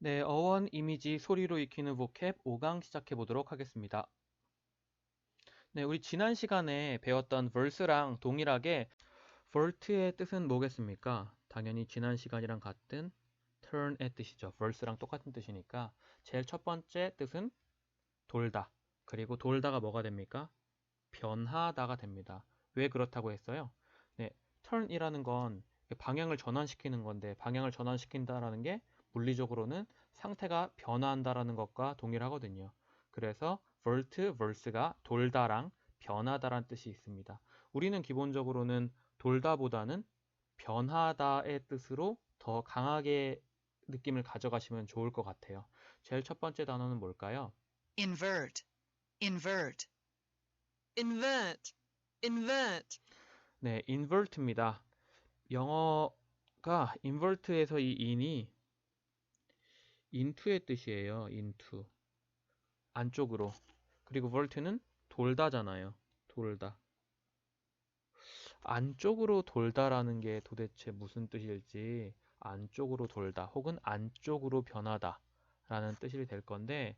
네, 어원 이미지 소리로 익히는 보캡 5강 시작해 보도록 하겠습니다. 네, 우리 지난 시간에 배웠던 verse랑 동일하게 vert의 뜻은 뭐겠습니까? 당연히 지난 시간이랑 같은 turn의 뜻이죠. verse랑 똑같은 뜻이니까 제일 첫 번째 뜻은 돌다. 그리고 돌다가 뭐가 됩니까? 변하다가 됩니다. 왜 그렇다고 했어요? 네, turn이라는 건 방향을 전환시키는 건데 방향을 전환시킨다라는 게 물리적으로는 상태가 변화한다라는 것과 동일하거든요. 그래서 vert, verse가 돌다랑 변하다란 뜻이 있습니다. 우리는 기본적으로는 돌다보다는 변하다의 뜻으로 더 강하게 느낌을 가져가시면 좋을 것 같아요. 제일 첫 번째 단어는 뭘까요? invert, invert, invert, invert, 네, invert입니다. 영어가 invert에서 이 in이 into의 뜻이에요. into. 안쪽으로. 그리고 vert는 돌다잖아요. 돌다. 안쪽으로 돌다라는 게 도대체 무슨 뜻일지 안쪽으로 돌다 혹은 안쪽으로 변하다 라는 뜻이 될 건데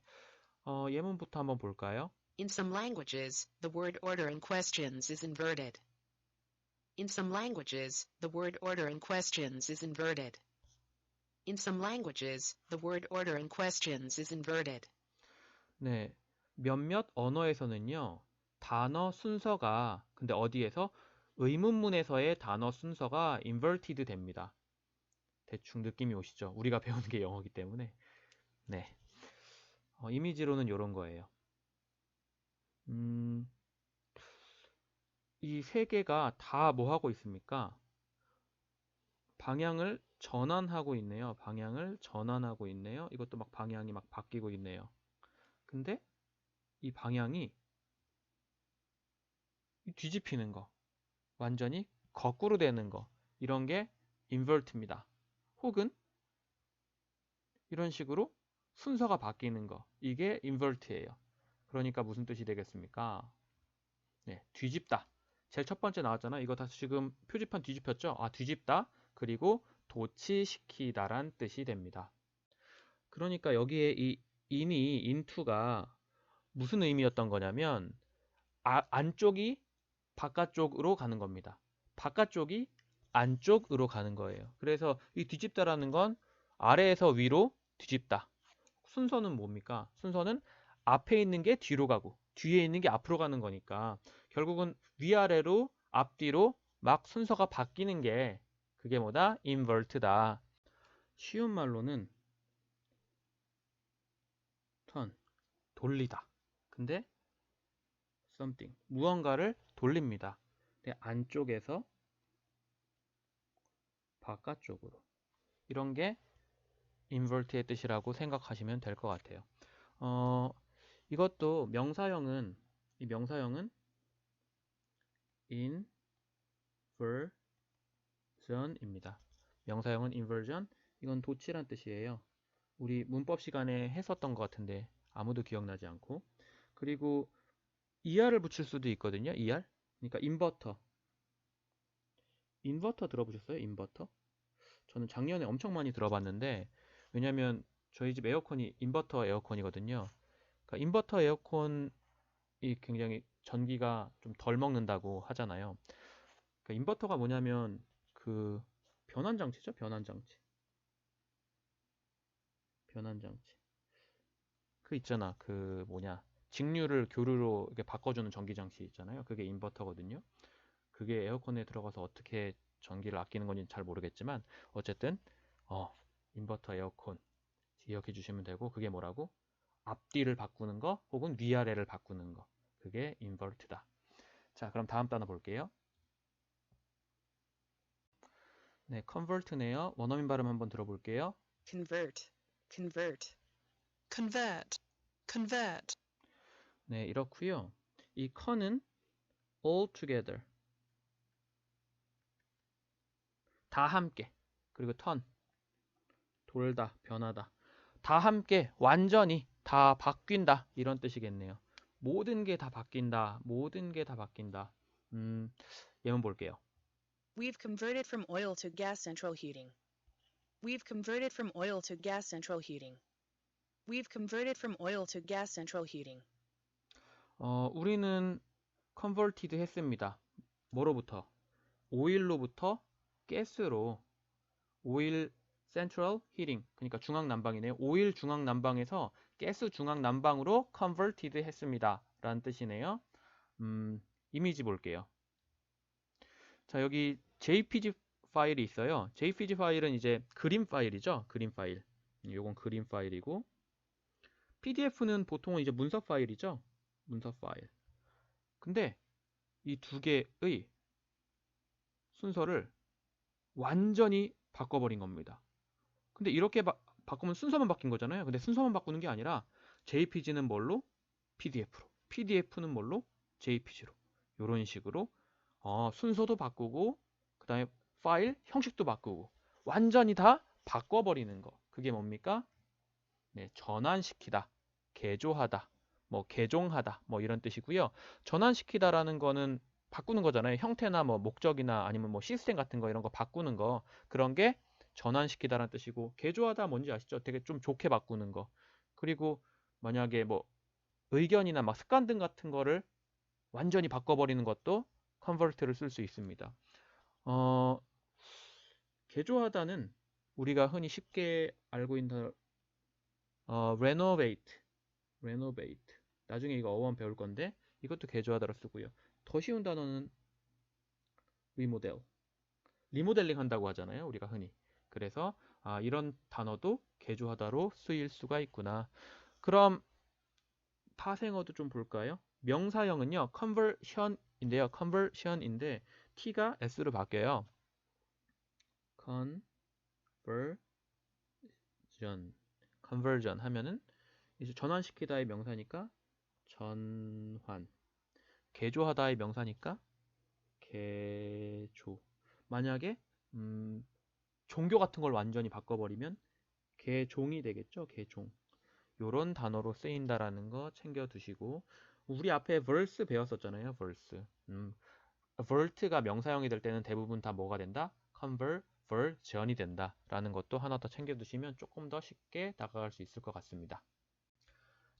어, 예문부터 한번 볼까요? In some languages, the word order in questions is inverted. In some languages, the word order in questions is inverted. In some languages, the word order in questions is inverted. 네, 몇몇 언어에서는요, 단어 순서가, 근데 어디에서? 의문문에서의 단어 순서가 inverted 됩니다. 대충 느낌이 오시죠? 우리가 배우는 게 영어이기 때문에. 네. 어, 이미지로는 이런 거예요. 음, 이 세 개가 다 뭐 하고 있습니까? 방향을 전환하고 있네요. 방향을 전환하고 있네요. 이것도 막 방향이 막 바뀌고 있네요. 근데 이 방향이 뒤집히는 거, 완전히 거꾸로 되는 거, 이런 게 invert입니다. 혹은 이런 식으로 순서가 바뀌는 거, 이게 invert예요. 그러니까 무슨 뜻이 되겠습니까? 네, 뒤집다. 제일 첫 번째 나왔잖아. 이거 다 지금 표지판 뒤집혔죠? 아, 뒤집다. 그리고 도치시키다란 뜻이 됩니다. 그러니까 여기에 이 in이 into가 무슨 의미였던 거냐면 아, 안쪽이 바깥쪽으로 가는 겁니다. 바깥쪽이 안쪽으로 가는 거예요. 그래서 이 뒤집다라는 건 아래에서 위로 뒤집다. 순서는 뭡니까? 순서는 앞에 있는 게 뒤로 가고 뒤에 있는 게 앞으로 가는 거니까 결국은 위아래로 앞뒤로 막 순서가 바뀌는 게 그게 뭐다? invert다. 쉬운 말로는 turn, 돌리다. 근데 something, 무언가를 돌립니다. 근데 안쪽에서 바깥쪽으로. 이런 게 invert의 뜻이라고 생각하시면 될 것 같아요. 어, 이것도 명사형은 이 명사형은 inversion입니다. 명사형은 inversion. 이건 도치란 뜻이에요. 우리 문법 시간에 했었던 것 같은데 아무도 기억나지 않고 그리고 ER을 붙일 수도 있거든요. ER. 그러니까 인버터. 인버터 들어보셨어요? 인버터? 저는 작년에 엄청 많이 들어봤는데 왜냐면 저희 집 에어컨이 인버터 에어컨이거든요. 그러니까 인버터 에어컨이 굉장히 전기가 좀 덜 먹는다고 하잖아요. 그러니까 인버터가 뭐냐면 그 변환 장치죠? 변환 장치. 변환 장치. 그 있잖아. 그 뭐냐. 직류를 교류로 이렇게 바꿔주는 전기 장치 있잖아요. 그게 인버터거든요. 그게 에어컨에 들어가서 어떻게 전기를 아끼는 건지 잘 모르겠지만 어쨌든 어 인버터 에어컨 기억해 주시면 되고 그게 뭐라고? 앞뒤를 바꾸는 거 혹은 위아래를 바꾸는 거 그게 인버트다. 자 그럼 다음 단어 볼게요. 네, convert네요. 원어민 발음 한번 들어볼게요. Convert, convert, convert, convert, 네, 이렇고요. 이 con은 all together 다 함께 그리고 turn 돌다, 변하다 다 함께 완전히 다 바뀐다 이런 뜻이겠네요. 모든 게 다 바뀐다. 모든 게 다 바뀐다. 음, 예문 볼게요. We've converted from oil to gas central heating. We've converted from oil to gas central heating. We've converted from oil to gas central heating. 어, 우리는 컨버티드 했습니다. 뭐로부터? 오일로부터 가스로 오일 센트럴 히팅 그러니까 중앙 난방이네요. 오일 중앙 난방에서 가스 중앙 난방으로 컨버티드 했습니다. 라는 뜻이네요. 음, 이미지 볼게요. 자, 여기 JPG 파일이 있어요. JPG 파일은 이제 그림 파일이죠. 그림 파일. 요건 그림 파일이고 PDF는 보통은 이제 문서 파일이죠. 문서 파일. 근데 이 두 개의 순서를 완전히 바꿔버린 겁니다. 근데 이렇게 바, 바꾸면 순서만 바뀐 거잖아요. 근데 순서만 바꾸는 게 아니라 JPG는 뭘로? PDF로. PDF는 뭘로? JPG로. 이런 식으로 어, 순서도 바꾸고 그 다음에 파일 형식도 바꾸고 완전히 다 바꿔버리는 거. 그게 뭡니까? 네, 전환시키다, 개조하다, 뭐 개종하다, 뭐 이런 뜻이고요. 전환시키다라는 거는 바꾸는 거잖아요. 형태나 뭐 목적이나 아니면 뭐 시스템 같은 거 이런 거 바꾸는 거 그런 게 전환시키다라는 뜻이고 개조하다 뭔지 아시죠? 되게 좀 좋게 바꾸는 거. 그리고 만약에 뭐 의견이나 막 습관 등 같은 거를 완전히 바꿔버리는 것도 컨버트를 쓸 수 있습니다. 어, 개조하다는 우리가 흔히 쉽게 알고 있는 어, renovate, renovate. 나중에 이거 어원 배울 건데 이것도 개조하다로 쓰고요. 더 쉬운 단어는 리모델, 리모델링 한다고 하잖아요. 우리가 흔히. 그래서 아, 이런 단어도 개조하다로 쓰일 수가 있구나. 그럼 파생어도 좀 볼까요? 명사형은요, conversion 인데요. conversion인데 t가 s로 바뀌어요. conversion, conversion 하면은 이제 전환시키다의 명사니까 전환. 개조하다의 명사니까 개조. 만약에 음, 종교 같은 걸 완전히 바꿔버리면 개종이 되겠죠. 개종. 요런 단어로 쓰인다라는 거 챙겨 두시고 우리 앞에 verse 배웠었잖아요. verse. 음, vert가 명사형이 될 때는 대부분 다 뭐가 된다? conversion이 된다 라는 것도 하나 더 챙겨 두시면 조금 더 쉽게 다가갈 수 있을 것 같습니다.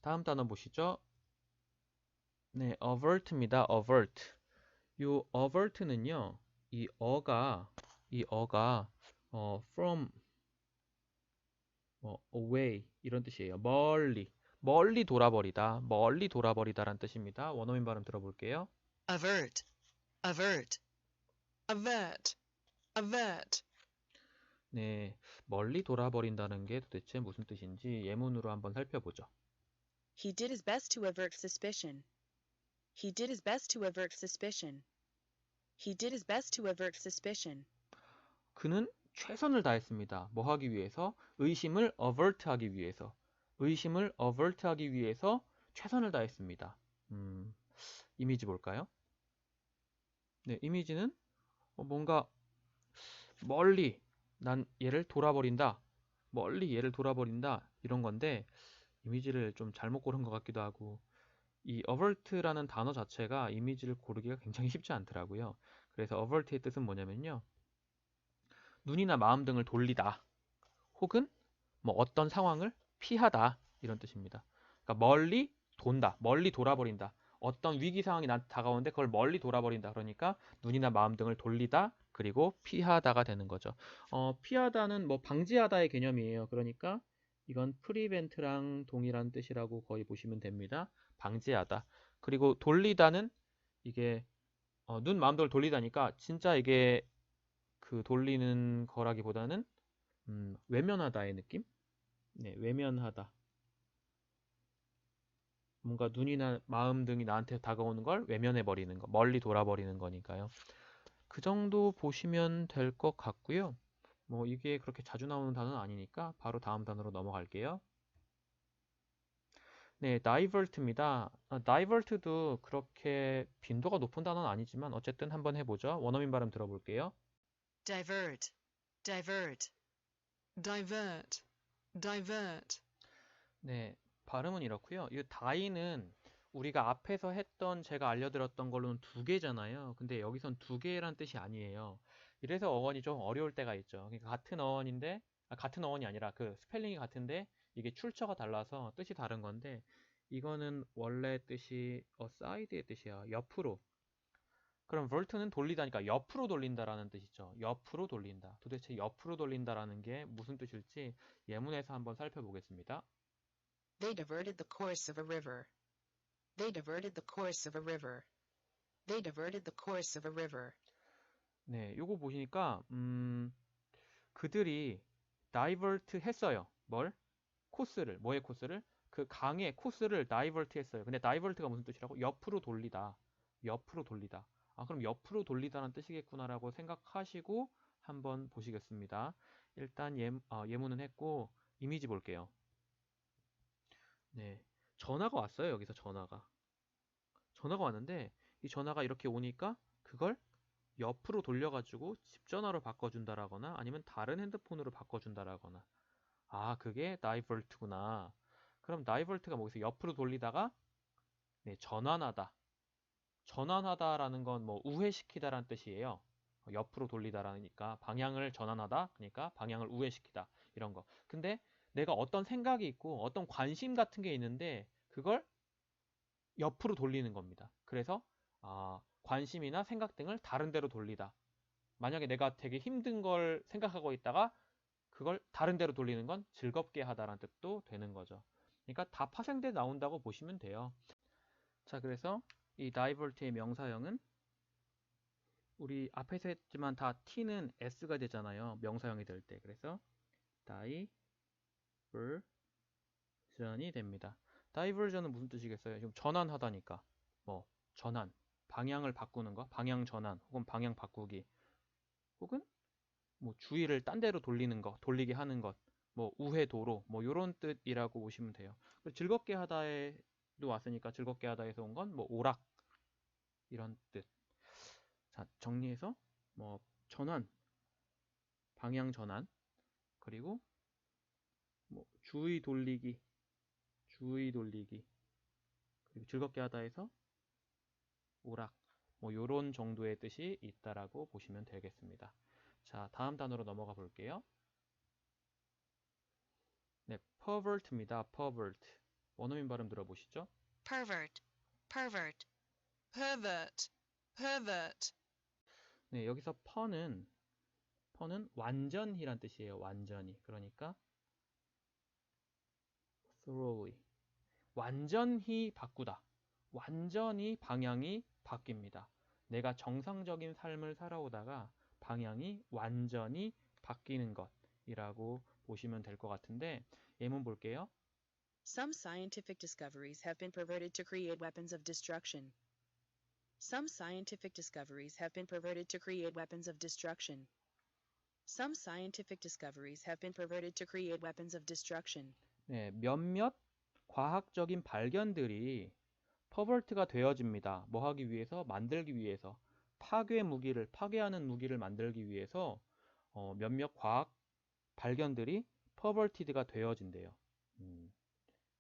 다음 단어 보시죠. 네, avert입니다. avert. 요 avert는요. 이 어가 이 어가 어, from 뭐 away 이런 뜻이에요. 멀리 멀리 돌아버리다 멀리 돌아버리다라는 뜻입니다. 원어민 발음 들어볼게요. avert, avert, avert, avert, 네, 멀리 돌아버린다는 게 도대체 무슨 뜻인지 예문으로 한번 살펴보죠. He did his best to avert suspicion. He did his best to avert suspicion. He did his best to avert suspicion. 그는 최선을 다했습니다. 뭐 하기 위해서? 의심을 avert 하기 위해서. 의심을 avert 하기 위해서 최선을 다했습니다. 음, 이미지 볼까요? 네, 이미지는 어, 뭔가 멀리 난 얘를 돌아버린다. 멀리 얘를 돌아버린다. 이런 건데 이미지를 좀 잘못 고른 것 같기도 하고 이 avert라는 단어 자체가 이미지를 고르기가 굉장히 쉽지 않더라고요. 그래서 avert의 뜻은 뭐냐면요. 눈이나 마음 등을 돌리다. 혹은 뭐 어떤 상황을 피하다. 이런 뜻입니다. 그러니까 멀리 돈다. 멀리 돌아버린다. 어떤 위기 상황이 나 다가오는데 그걸 멀리 돌아버린다. 그러니까 눈이나 마음 등을 돌리다. 그리고 피하다가 되는 거죠. 어, 피하다는 뭐 방지하다의 개념이에요. 그러니까 이건 prevent랑 동일한 뜻이라고 거의 보시면 됩니다. 방지하다. 그리고 돌리다는 이게 어, 눈 마음 등을 돌리다니까 진짜 이게 그 돌리는 거라기보다는 음, 외면하다의 느낌? 네, 외면하다. 뭔가 눈이나 마음 등이 나한테 다가오는 걸 외면해 버리는 거, 멀리 돌아버리는 거니까요. 그 정도 보시면 될 것 같고요. 뭐 이게 그렇게 자주 나오는 단어는 아니니까 바로 다음 단어로 넘어갈게요. 네, divert입니다. 아, divert도 그렇게 빈도가 높은 단어는 아니지만 어쨌든 한번 해보죠. 원어민 발음 들어볼게요. divert, divert, divert, divert, 네, 발음은 이렇고요. 이 다이는 우리가 앞에서 했던 제가 알려드렸던 걸로는 두 개잖아요. 근데 여기선 두 개란 뜻이 아니에요. 이래서 어원이 좀 어려울 때가 있죠. 그러니까 같은 어원인데 아, 같은 어원이 아니라 그 스펠링이 같은데 이게 출처가 달라서 뜻이 다른 건데 이거는 원래 뜻이 aside의 뜻이야. 옆으로. 그럼 vert는 돌리다니까 옆으로 돌린다라는 뜻이죠. 옆으로 돌린다. 도대체 옆으로 돌린다라는 게 무슨 뜻일지 예문에서 한번 살펴보겠습니다. They diverted the course of a river. They diverted the course of a river. They diverted the course of a river. 네, 요거 보시니까 음, 그들이 다이버트 했어요. 뭘? 코스를. 뭐의 코스를? 그 강의 코스를 다이버트 했어요. 근데 다이버트가 무슨 뜻이라고? 옆으로 돌리다. 옆으로 돌리다. 아, 그럼 옆으로 돌리다는 뜻이겠구나라고 생각하시고 한번 보시겠습니다. 일단 예, 아, 예문은 했고 이미지 볼게요. 네, 전화가 왔어요. 여기서 전화가. 전화가 왔는데 이 전화가 이렇게 오니까 그걸 옆으로 돌려가지고 집 전화로 바꿔준다라거나 아니면 다른 핸드폰으로 바꿔준다라거나 아 그게 다이버트구나 그럼 다이버트가 뭐겠어요 옆으로 돌리다가 네, 전환하다 전환하다라는 건 뭐 우회시키다라는 뜻이에요 옆으로 돌리다라니까 방향을 전환하다 그러니까 방향을 우회시키다 이런 거 근데 내가 어떤 생각이 있고 어떤 관심 같은 게 있는데 그걸 옆으로 돌리는 겁니다 그래서 아 관심이나 생각 등을 다른 데로 돌리다. 만약에 내가 되게 힘든 걸 생각하고 있다가 그걸 다른 데로 돌리는 건 즐겁게 하다라는 뜻도 되는 거죠. 그러니까 다 파생돼 나온다고 보시면 돼요. 자, 그래서 이 divert의 명사형은 우리 앞에서 했지만 다 t는 s가 되잖아요. 명사형이 될 때. 그래서 diversion이 됩니다. diversion은 무슨 뜻이겠어요? 지금 전환하다니까. 뭐 전환. 방향을 바꾸는 거, 방향 전환, 혹은 방향 바꾸기, 혹은 뭐 주의를 딴 데로 돌리는 거, 돌리게 하는 것, 뭐 우회 도로, 뭐 이런 뜻이라고 보시면 돼요. 즐겁게 하다에도 왔으니까 즐겁게 하다에서 온 건 뭐 오락 이런 뜻. 자 정리해서 뭐 전환, 방향 전환, 그리고 뭐 주의 돌리기, 주의 돌리기, 그리고 즐겁게 하다에서 오락 뭐 요런 정도의 뜻이 있다라고 보시면 되겠습니다. 자, 다음 단어로 넘어가 볼게요. 네, pervert입니다. pervert. 원어민 발음 들어보시죠. Pervert. Pervert. Pervert, pervert, 네, 여기서 per는 per는 완전히란 뜻이에요. 완전히. 그러니까 thoroughly. 완전히 바꾸다. 완전히 방향이 바뀝니다. 내가 정상적인 삶을 살아오다가 방향이 완전히 바뀌는 것이라고 보시면 될 것 같은데 예문 볼게요. Some scientific discoveries have been perverted to create weapons of destruction. Some scientific discoveries have been perverted to create weapons of destruction. Some scientific discoveries have been perverted to create weapons of destruction. 네, 몇몇 과학적인 발견들이 퍼벌트가 되어집니다. 뭐 하기 위해서? 만들기 위해서. 파괴 무기를, 파괴하는 무기를 만들기 위해서 어, 몇몇 과학 발견들이 퍼벌티드가 되어진대요. 음.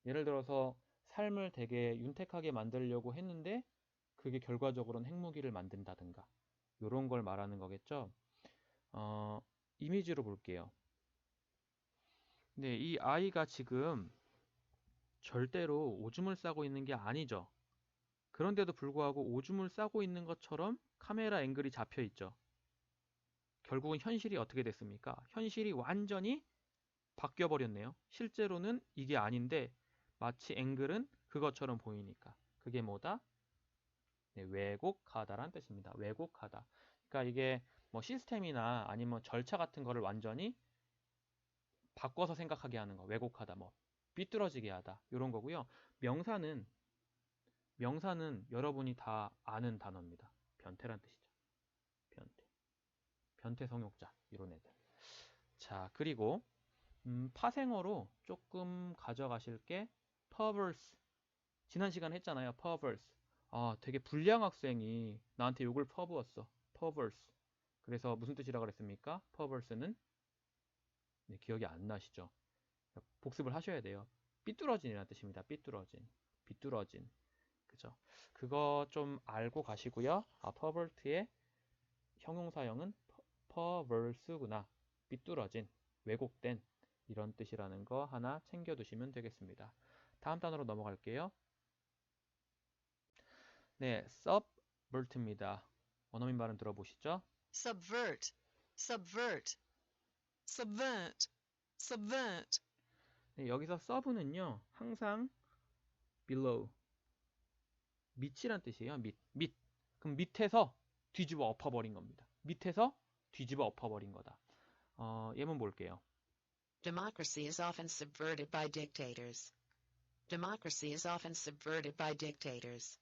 예를 들어서 삶을 되게 윤택하게 만들려고 했는데 그게 결과적으로는 핵무기를 만든다든가 이런 걸 말하는 거겠죠. 어, 이미지로 볼게요. 네, 이 아이가 지금 절대로 오줌을 싸고 있는 게 아니죠. 그런데도 불구하고 오줌을 싸고 있는 것처럼 카메라 앵글이 잡혀 있죠. 결국은 현실이 어떻게 됐습니까? 현실이 완전히 바뀌어 버렸네요. 실제로는 이게 아닌데 마치 앵글은 그것처럼 보이니까. 그게 뭐다? 네, 왜곡하다라는 뜻입니다. 왜곡하다. 그러니까 이게 뭐 시스템이나 아니면 절차 같은 거를 완전히 바꿔서 생각하게 하는 거. 왜곡하다. 뭐 삐뚤어지게 하다. 이런 거고요. 명사는 명사는 여러분이 다 아는 단어입니다. 변태란 뜻이죠. 변태. 변태 성욕자 이런 애들. 자, 그리고 음, 파생어로 조금 가져가실 게 perverse. 지난 시간에 했잖아요. perverse. 아, 되게 불량 학생이 나한테 욕을 퍼부었어. perverse. 그래서 무슨 뜻이라고 그랬습니까? perverse는 네, 기억이 안 나시죠? 복습을 하셔야 돼요. 삐뚤어진이라는 뜻입니다. 삐뚤어진. 비뚤어진. 그죠? 그거 좀 알고 가시고요. 아, pervert의 형용사형은 perverse구나. 삐뚤어진. 왜곡된 이런 뜻이라는 거 하나 챙겨두시면 되겠습니다. 다음 단어로 넘어갈게요. 네, subvert입니다. 원어민 발음 들어보시죠. subvert, subvert, subvert, subvert, 네, 여기서 sub는요, 항상 below, 밑이란 뜻이에요. 밑, 밑. 그럼 밑에서 뒤집어 엎어버린 겁니다. 밑에서 뒤집어 엎어버린 거다. 어, 예문 볼게요. Democracy is often subverted by dictators. Democracy is often subverted by dictators.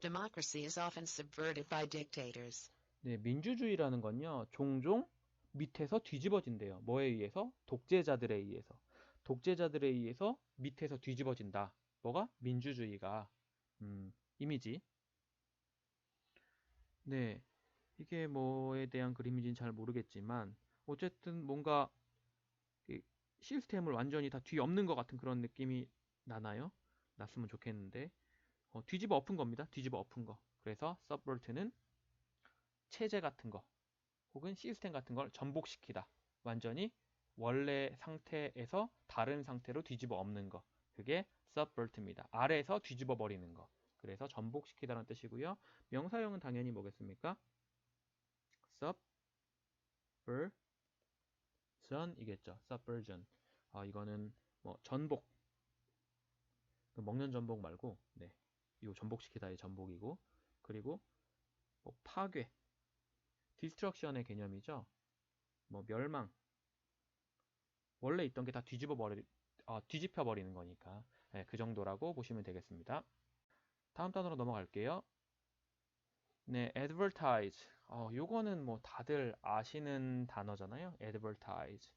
Democracy is often subverted by dictators. 네, 민주주의라는 건요, 종종 밑에서 뒤집어진대요. 뭐에 의해서? 독재자들에 의해서. 독재자들에 의해서 밑에서 뒤집어진다. 뭐가? 민주주의가. 음, 이미지. 네, 이게 뭐에 대한 그림인지는 잘 모르겠지만, 어쨌든 뭔가 이 시스템을 완전히 다 뒤엎는 것 같은 그런 느낌이 나나요? 났으면 좋겠는데, 어, 뒤집어 엎은 겁니다. 뒤집어 엎은 거. 그래서 subvert는 체제 같은 거 혹은 시스템 같은 걸 전복시키다. 완전히 원래 상태에서 다른 상태로 뒤집어 엎는 거. 그게 subvert입니다. 아래에서 뒤집어 버리는 거. 그래서 전복시키다라는 뜻이고요. 명사형은 당연히 뭐겠습니까? subversion이겠죠. subversion. 아, 이거는 뭐 전복. 그 먹는 전복 말고 네. 이거 전복시키다의 전복이고 그리고 뭐 파괴 디스트럭션의 개념이죠. 뭐 멸망. 원래 있던 게 다 뒤집어 버리, 아, 뒤집혀 버리는 거니까 네, 그 정도라고 보시면 되겠습니다. 다음 단어로 넘어갈게요. 네, advertise. 어, 요거는 뭐 다들 아시는 단어잖아요. advertise.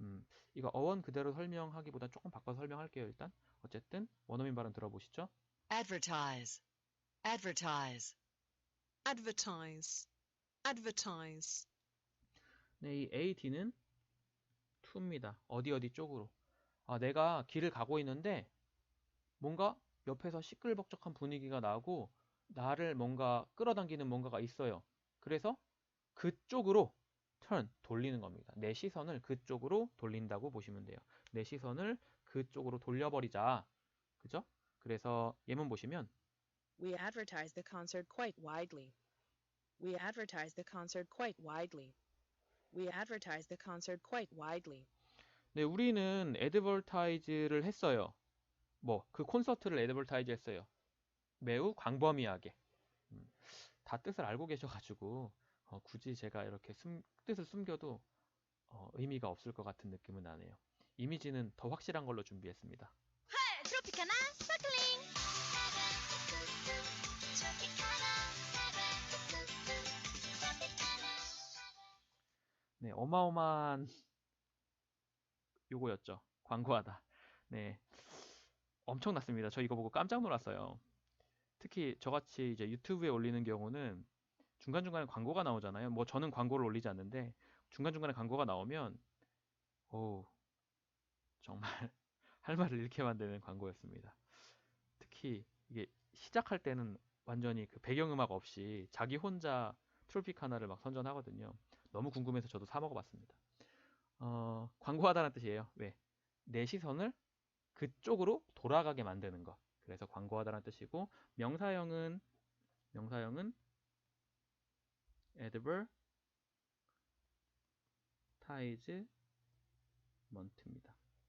음, 이거 어원 그대로 설명하기보다 조금 바꿔서 설명할게요, 일단. 어쨌든 원어민 발음 들어보시죠. Advertise, advertise, advertise, advertise, 네, 이 AD는 to입니다. 어디 어디 쪽으로. 아, 내가 길을 가고 있는데 뭔가 옆에서 시끌벅적한 분위기가 나고 나를 뭔가 끌어당기는 뭔가가 있어요. 그래서 그쪽으로 turn 돌리는 겁니다. 내 시선을 그쪽으로 돌린다고 보시면 돼요. 내 시선을 그쪽으로 돌려버리자. 그죠? 그래서 예문 보시면 We advertise the concert quite widely. We advertise the concert quite widely. We advertise the concert quite widely. 네, 우리는 애드버타이즈를 했어요. 뭐, 그 콘서트를 애드버타이즈 했어요. 매우 광범위하게. 음, 다 뜻을 알고 계셔가지고, 어, 굳이 제가 이렇게 숨- 뜻을 숨겨도 어, 의미가 없을 것 같은 느낌은 나네요. 이미지는 더 확실한 걸로 준비했습니다. 트로피카나 네, 어마어마한 요거였죠. 광고하다. 네. 엄청났습니다. 저 이거 보고 깜짝 놀랐어요. 특히 저같이 이제 유튜브에 올리는 경우는 중간중간에 광고가 나오잖아요. 뭐 저는 광고를 올리지 않는데 중간중간에 광고가 나오면 오 정말 할 말을 잃게 만드는 광고였습니다. 특히 이게 시작할 때는 완전히 그 배경음악 없이 자기 혼자 트로피카나를 막 선전하거든요. 너무 궁금해서 저도 사 먹어봤습니다. 어, 광고하다는 뜻이에요. 왜? 내 시선을 그쪽으로 돌아가게 만드는 것. 그래서 광고하다는 뜻이고 명사형은 명사형은 advertisement입니다.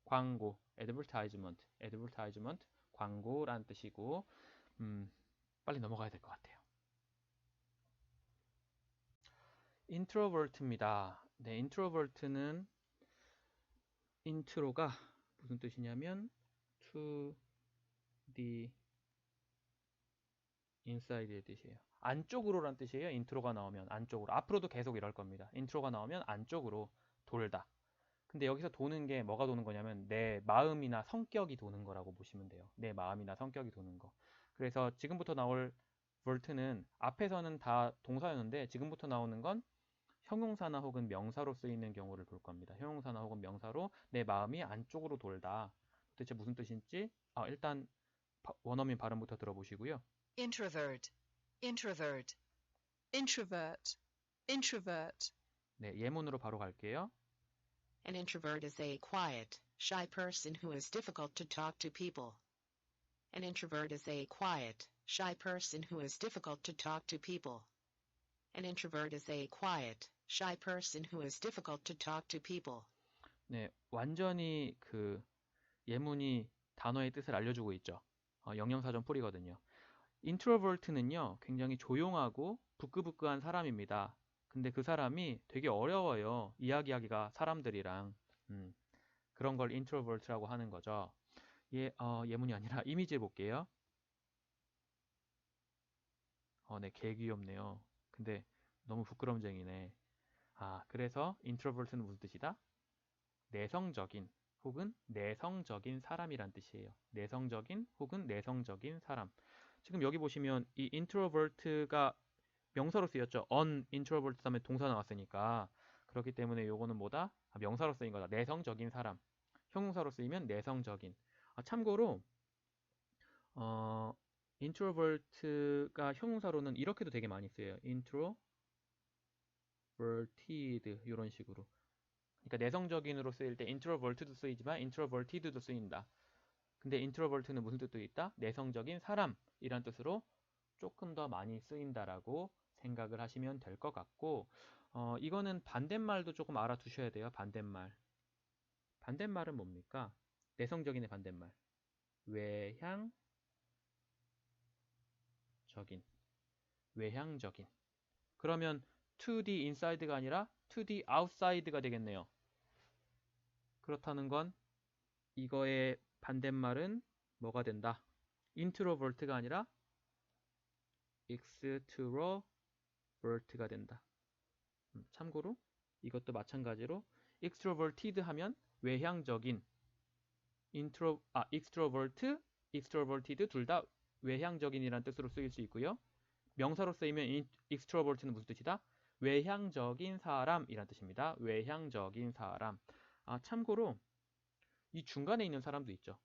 광고, advertisement, advertisement, 광고란 뜻이고 음, 빨리 넘어가야 될 것 같아요. Introvert입니다. 네, introvert는 intro가 무슨 뜻이냐면 to the inside의 뜻이에요. 안쪽으로란 뜻이에요. 인트로가 나오면 안쪽으로. 앞으로도 계속 이럴 겁니다. 인트로가 나오면 안쪽으로 돌다. 근데 여기서 도는 게 뭐가 도는 거냐면 내 마음이나 성격이 도는 거라고 보시면 돼요. 내 마음이나 성격이 도는 거. 그래서 지금부터 나올 vert는 앞에서는 다 동사였는데 지금부터 나오는 건 형용사나 혹은 명사로 쓰이는 경우를 볼 겁니다. 형용사나 혹은 명사로 내 마음이 안쪽으로 돌다. 도대체 무슨 뜻인지 아, 일단 바- 원어민 발음부터 들어보시고요. introvert, introvert, introvert, introvert, 네, 예문으로 바로 갈게요. An introvert is a quiet, shy person who is difficult to talk to people. An introvert is a quiet, shy person who is difficult to talk to people. An introvert is a quiet, shy person who is difficult to talk to people. 네, 완전히 그 예문이 단어의 뜻을 알려주고 있죠. 어, 영영사전 풀이거든요. introvert는요, 굉장히 조용하고 부끄부끄한 사람입니다. 근데 그 사람이 되게 어려워요. 이야기하기가 사람들이랑. 음, 그런 걸 introvert라고 하는 거죠. 예, 어, 예문이 아니라 이미지 볼게요. 어, 네, 개 귀엽네요. 근데 너무 부끄럼쟁이네. 아, 그래서 introvert는 무슨 뜻이다? 내성적인 혹은 내성적인 사람이란 뜻이에요. 내성적인 혹은 내성적인 사람. 지금 여기 보시면 이 introvert가 명사로 쓰였죠. unintrovert 다음에 동사 나왔으니까 그렇기 때문에 요거는 뭐다? 아, 명사로 쓰인 거다. 내성적인 사람. 형용사로 쓰이면 내성적인. 아, 참고로 어, introvert가 형용사로는 이렇게도 되게 많이 쓰여요. Introverted 이런 식으로. 그러니까 내성적인으로 쓰일 때 introvert도 쓰이지만 introverted도 쓰인다. 근데 introvert는 무슨 뜻도 있다? 내성적인 사람이란 뜻으로 조금 더 많이 쓰인다라고 생각을 하시면 될 것 같고 어, 이거는 반대말도 조금 알아두셔야 돼요. 반대말. 반대말은 뭡니까? 내성적인의 반대말. 외향적인. 외향적인. 그러면 to the inside가 아니라 to the outside가 되겠네요. 그렇다는 건 이거의 반대말은 뭐가 된다? introvert가 아니라 extrovert가 된다. 음, 참고로 이것도 마찬가지로 extroverted 하면 외향적인 intro 아 extrovert, extroverted 둘 다 외향적인이라는 뜻으로 쓰일 수 있고요. 명사로 쓰이면 extrovert는 무슨 뜻이다? 외향적인 사람이란 뜻입니다. 외향적인 사람. 아, 참고로 이 중간에 있는 사람도 있죠.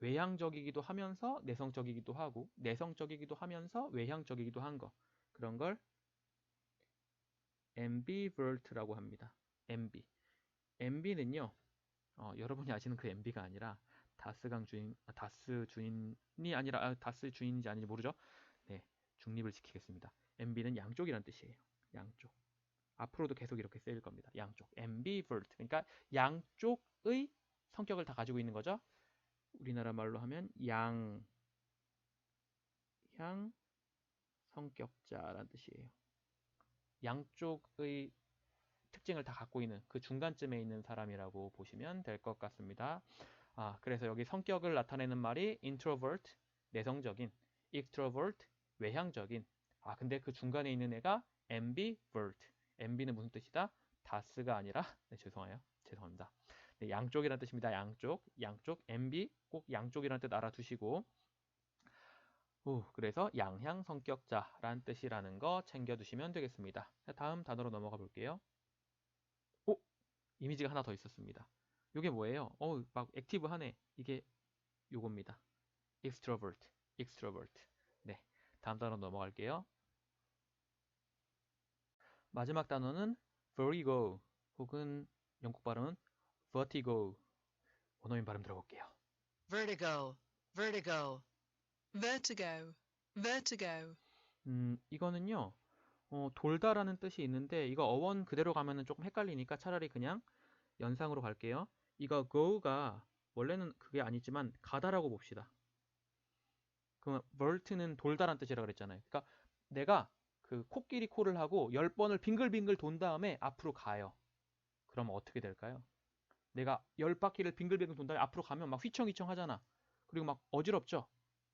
외향적이기도 하면서 내성적이기도 하고 내성적이기도 하면서 외향적이기도 한 거. 그런 걸 ambivert라고 합니다. MB. MB는요. 어, 여러분이 아시는 그 MB가 아니라 다스강 주인, 아, 다스 주인이 아니라 아, 다스 주인인지 아닌지 모르죠. 네, 중립을 지키겠습니다. MB는 양쪽이란 뜻이에요. 양쪽. 앞으로도 계속 이렇게 쓰일 겁니다. 양쪽. ambivert. 그러니까 양쪽의 성격을 다 가지고 있는 거죠. 우리나라 말로 하면 양, 향, 성격자란 뜻이에요. 양쪽의 특징을 다 갖고 있는 그 중간쯤에 있는 사람이라고 보시면 될 것 같습니다. 아, 그래서 여기 성격을 나타내는 말이 introvert, 내성적인, extrovert, 외향적인. 아, 근데 그 중간에 있는 애가 ambivert. amb는 무슨 뜻이다? 다스가 아니라, 네, 죄송해요. 죄송합니다. 네, 양쪽이라는 뜻입니다. 양쪽, 양쪽, ambi 꼭 양쪽이라는 뜻 알아두시고, 오, 그래서 양향 성격자라는 뜻이라는 거 챙겨두시면 되겠습니다. 자, 다음 단어로 넘어가 볼게요. 오, 이미지가 하나 더 있었습니다. 이게 뭐예요? 어, 막 액티브하네. 이게 요겁니다. extrovert, extrovert. 네, 다음 단어 넘어갈게요. 마지막 단어는 vertigo 혹은 영국 발음은 vertigo. 원어민 발음 들어볼게요. vertigo, vertigo, vertigo, vertigo, 음, 이거는요, 어, 돌다라는 뜻이 있는데, 이거 어원 그대로 가면은 조금 헷갈리니까 차라리 그냥 연상으로 갈게요. 이거 go가 원래는 그게 아니지만 가다라고 봅시다. 그러면 vert는 돌다란 뜻이라 그랬잖아요. 그러니까 내가 그 코끼리 코를 하고 열 번을 빙글빙글 돈 다음에 앞으로 가요. 그러면 어떻게 될까요? 내가 열 바퀴를 빙글빙글 돈 다음에 앞으로 가면 막 휘청휘청 하잖아. 그리고 막 어지럽죠?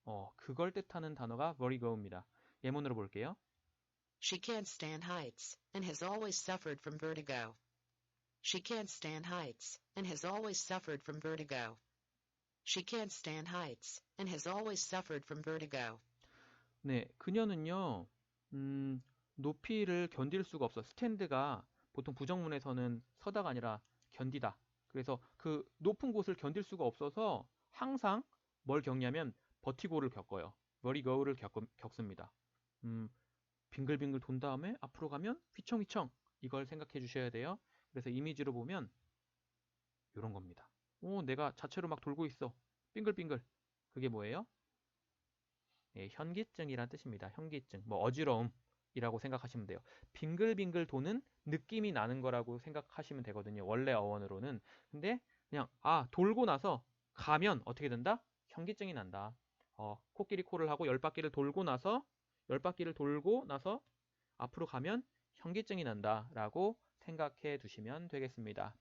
어, 그걸 뜻하는 단어가 vertigo입니다. 예문으로 볼게요. She can't stand heights and has always suffered from vertigo. She can't stand heights and has always suffered from vertigo. She can't stand heights and has always suffered from vertigo. 네, 그녀는요, 음, 높이를 견딜 수가 없어. 스탠드가 보통 부정문에서는 서다가 아니라 견디다. 그래서 그 높은 곳을 견딜 수가 없어서 항상 뭘 겪냐면 버티고를 겪어요. 겪, 겪습니다. 음, 빙글빙글 돈 다음에 앞으로 가면 휘청휘청 이걸 생각해 주셔야 돼요. 그래서 이미지로 보면 이런 겁니다. 오, 내가 자체로 막 돌고 있어. 빙글빙글. 그게 뭐예요? 예, 현기증이란 뜻입니다. 현기증. 뭐 어지러움이라고 생각하시면 돼요. 빙글빙글 도는 느낌이 나는 거라고 생각하시면 되거든요. 원래 어원으로는. 근데 그냥 아, 돌고 나서 가면 어떻게 된다? 현기증이 난다. 어, 코끼리 코를 하고 열 바퀴를 돌고 나서 열 바퀴를 돌고 나서 앞으로 가면 현기증이 난다라고 생각해 두시면 되겠습니다.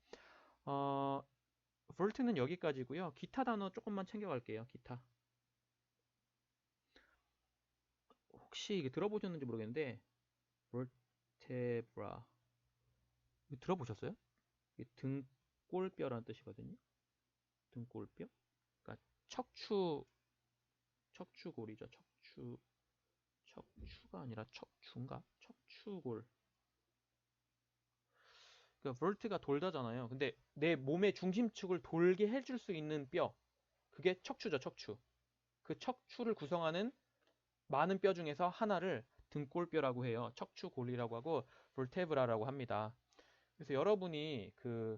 어, 볼트는 여기까지고요. 기타 단어 조금만 챙겨갈게요. 기타. 혹시 이게 들어보셨는지 모르겠는데 vertebra 들어보셨어요? 이게 등골뼈라는 뜻이거든요. 등골뼈? 그러니까 척추 척추골이죠. 척추 척추가 아니라 척추인가? 척추골. 그러니까 vert가 돌다잖아요. 근데 내 몸의 중심축을 돌게 해줄 수 있는 뼈. 그게 척추죠, 척추. 그 척추를 구성하는 많은 뼈 중에서 하나를 등골뼈라고 해요. 척추골이라고 하고 vertebra라고 합니다. 그래서 여러분이 그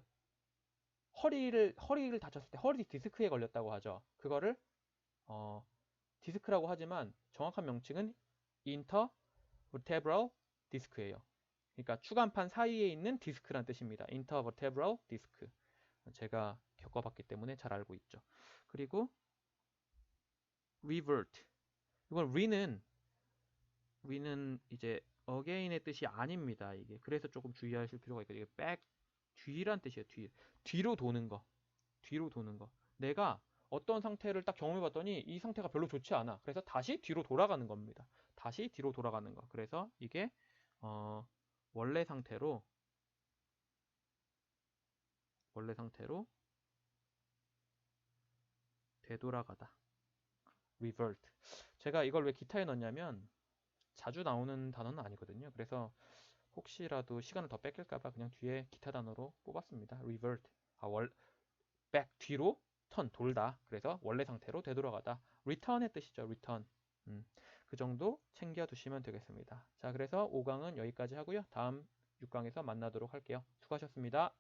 허리를 허리를 다쳤을 때 허리 디스크에 걸렸다고 하죠. 그거를 어 디스크라고 하지만 정확한 명칭은 intervertebral disc예요. 그러니까 추간판 사이에 있는 디스크란 뜻입니다. intervertebral disc. 제가 겪어봤기 때문에 잘 알고 있죠. 그리고 revert. 이건 re는 re는 이제 again의 뜻이 아닙니다. 이게 그래서 조금 주의하실 필요가 있거든요. 이게 back 뒤란 뜻이에요. 뒤 뒤로 도는 거. 뒤로 도는 거. 내가 어떤 상태를 딱 경험해 봤더니 이 상태가 별로 좋지 않아. 그래서 다시 뒤로 돌아가는 겁니다. 다시 뒤로 돌아가는 거. 그래서 이게 어, 원래 상태로 원래 상태로 되돌아가다. revert. 제가 이걸 왜 기타에 넣냐면 자주 나오는 단어는 아니거든요. 그래서 혹시라도 시간을 더 뺏길까봐 그냥 뒤에 기타 단어로 뽑았습니다. revert. 아, 월, back 뒤로 턴 돌다. 그래서 원래 상태로 되돌아가다. return의 뜻이죠. return. 음, 그 정도 챙겨 두시면 되겠습니다. 자, 그래서 5강은 여기까지 하고요. 다음 6강에서 만나도록 할게요. 수고하셨습니다.